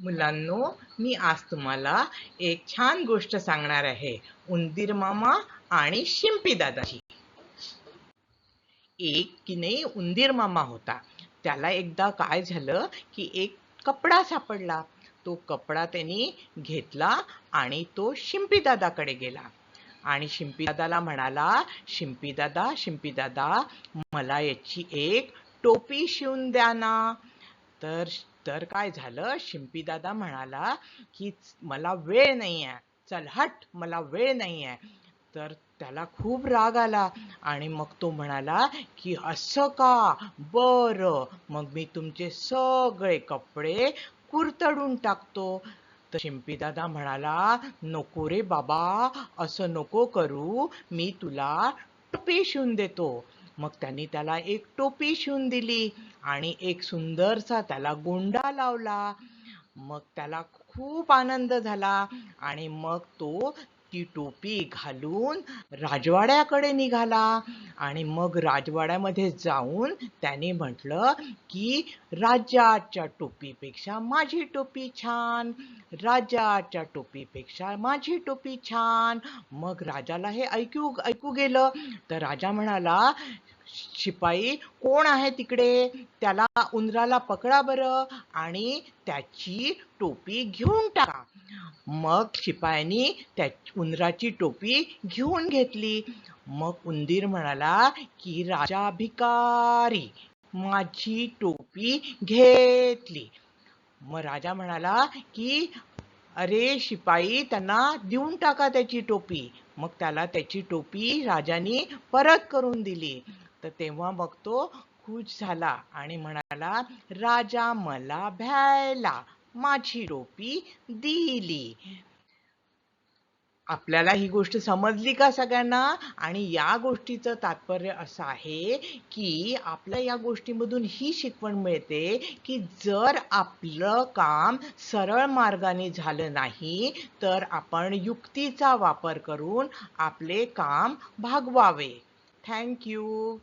मुलांनो मी आज तुम्हाला एक छान गोष्ट सांगणार आहे. उंदीर मामा आणि शिंपी दादाची एक की नाही उंदीर मामा होता. त्याला एकदा काय झालं की एक कपडा सापडला. तो कपडा त्यांनी घेतला आणि तो शिंपी दादाकडे गेला. आणि शिंपी दादाला म्हणाला शिंपी दादा शिंपी दादा मला याची एक टोपी शिवून द्या ना. तर तर काय झालं? शिंपीदादा म्हणाला की मला वेळ नाही आहे चल हट मला वेळ नाही आहे तर त्याला खूप राग आला आणि मग तो म्हणाला की असं का? बरं मग मी तुमचे सगळे कपडे कुरतडून टाकतो. तर शिंपीदादा म्हणाला नको रे बाबा असं नको करू. मी तुला टोपी शिवून देतो. मग त्यांनी त्याला एक टोपी शिवून दिली आणि एक सुंदरसा त्याला गोंडा लावला. मग त्याला खूप आनंद झाला आणि मग तो ती टोपी घालून राजवाड्याकडे निघाला. आणि मग राजवाड्यामध्ये जाऊन त्याने म्हटलं की राजाच्या टोपीपेक्षा माझी टोपी छान राजाच्या टोपीपेक्षा माझी टोपी छान. मग राजाला हे ऐकू ऐकू गेलं. तर राजा म्हणाला शिपाई कोण आहे तिकडे? त्याला उंदराला पकडा बरं आणि त्याची टोपी घेऊन टाका. मग शिपायांनी त्या उंदराची टोपी घेऊन घेतली. मग उंदीर म्हणाला की राजा भिकारी माझी टोपी घेतली. मग राजा म्हणाला की अरे शिपाई त्यांना देऊन टाका त्याची टोपी. मग त्याला त्याची टोपी राजाने परत करून दिली. तर तेव्हा मग तो खुश झाला आणि म्हणाला राजा मला भ्यायला माझी रोपी दिली. आपल्याला ही गोष्ट समजली का सगळ्यांना? आणि या गोष्टीचं तात्पर्य असं आहे की आपल्या या गोष्टीमधून ही शिकवण मिळते की जर आपलं काम सरळ मार्गाने झालं नाही तर आपण युक्तीचा वापर करून आपले काम भागवावे. थँक्यू